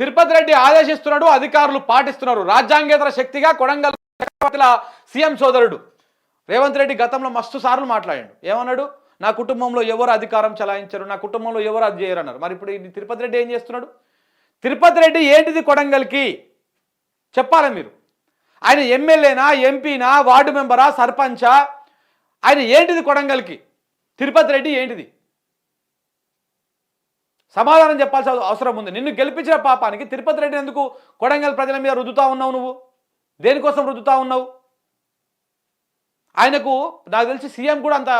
తిరుపతి రెడ్డి ఆదేశిస్తున్నాడు అధికారులు పాటిస్తున్నారు. రాజ్యాంగేతర శక్తిగా కొడంగల్ చక్రవర్తిల సీఎం సోదరుడు రేవంత్ రెడ్డి గతంలో మస్తు సార్లు మాట్లాడాడు. ఏమన్నాడు? నా కుటుంబంలో ఎవరు అధికారం చలాయించరు నా కుటుంబంలో ఎవరు అది చేయరు అన్నారు మరి ఇప్పుడు తిరుపతి రెడ్డి ఏం చేస్తున్నాడు? తిరుపతి రెడ్డి ఏంటిది కొడంగల్కి? చెప్పాలా మీరు? ఆయన ఎమ్మెల్యేనా ఎంపీనా వార్డు మెంబరా సర్పంచా? ఆయన ఏంటిది కొడంగల్కి? తిరుపతి రెడ్డి ఏంటిది? సమాధానం చెప్పాల్సిన అవసరం ఉంది. నిన్ను గెలిపించిన పాపానికి తిరుపతి రెడ్డి ఎందుకు కొడంగల్ ప్రజల మీద రుద్దుతా ఉన్నావు నువ్వు? దేనికోసం రుద్దుతా ఉన్నావు? ఆయనకు నాకు తెలిసి సీఎం కూడా అంత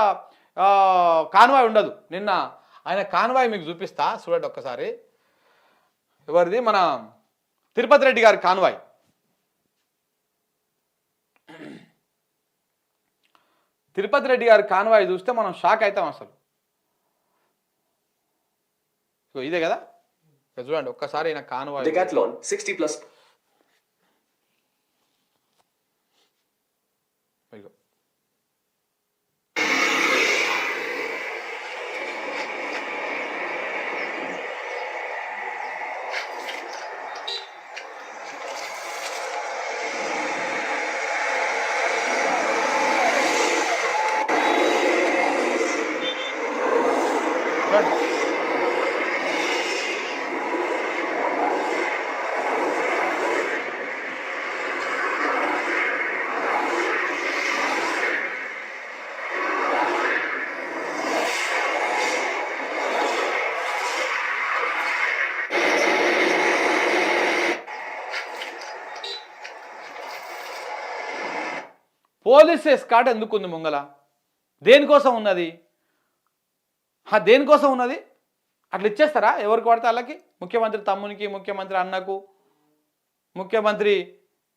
కానువాయి కాన్వాయ్ ఉండదు. నిన్న ఆయన కాన్వాయ్ మీకు చూపిస్తా చూడండి ఒక్కసారి. ఎవరిది? మన తిరుపతి రెడ్డి గారి కాన్వాయ్. తిరుపతి రెడ్డి గారి కాన్వాయ్ చూస్తే మనం షాక్ అవుతాం అసలు. ఇగో ఇదే కదా? చూడండి ఒక్కసారి ఈయన కాన్వాయ్ Decathlon 60 plus. ఇగో. పోలీస్ ఎస్కాట్ ఎందుకు ఉంది ముంగల. దేనికోసం ఉన్నది? దేనికోసం ఉన్నది? అట్లా ఇచ్చేస్తారా? ఎవరికి పడితే వాళ్ళకి? ముఖ్యమంత్రి తమ్మునికి ముఖ్యమంత్రి అన్నకు ముఖ్యమంత్రి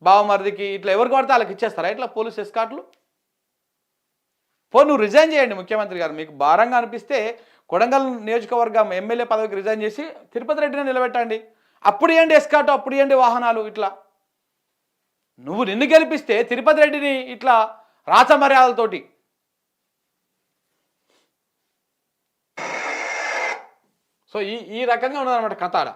బావమరిదికి ఇట్లా ఎవరికి పడితే వాళ్ళకి ఇచ్చేస్తారా ఇట్లా పోలీస్ ఎస్కాట్లు? పో నువ్వు రిజైన్ చేయండి ముఖ్యమంత్రి గారు. మీకు భారంగా అనిపిస్తే కొడంగల్ నియోజకవర్గం ఎమ్మెల్యే పదవికి రిజైన్ చేసి తిరుపతి రెడ్డిని నిలబెట్టండి. అప్పుడు ఏంటి ఎస్కాట్ అప్పుడు ఇవ్వండి వాహనాలు ఇట్లా. నువ్వు నిన్ను గెలిపిస్తే తిరుపతి రెడ్డిని ఇట్లా రాచమర్యాదలతోటి. సో ఈ ఈ రకంగా ఉన్నదన్నమాట కథ ఆడ.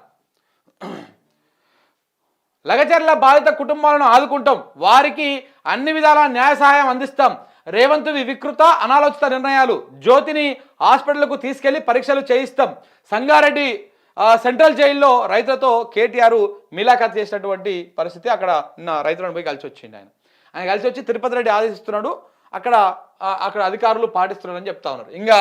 లగచర్ల బాధిత కుటుంబాలను ఆదుకుంటాం. వారికి అన్ని విధాల న్యాయ సహాయం అందిస్తాం. రేవంత్వి వికృత అనాలోచిత నిర్ణయాలు. జ్యోతిని హాస్పిటల్కు తీసుకెళ్ళి పరీక్షలు చేయిస్తాం. సంగారెడ్డి సెంట్రల్ జైల్లో రైతులతో కేటీఆర్ మిలాఖత్ చేసినటువంటి పరిస్థితి అక్కడ ఉన్న రైతులను పోయి కలిసి వచ్చింది ఆయన. ఆయన కలిసి వచ్చి తిరుపతి రెడ్డి ఆదేశిస్తున్నాడు. అక్కడ అక్కడ అధికారులు పాటిస్తున్నారని చెప్తా ఉన్నారు. ఇంకా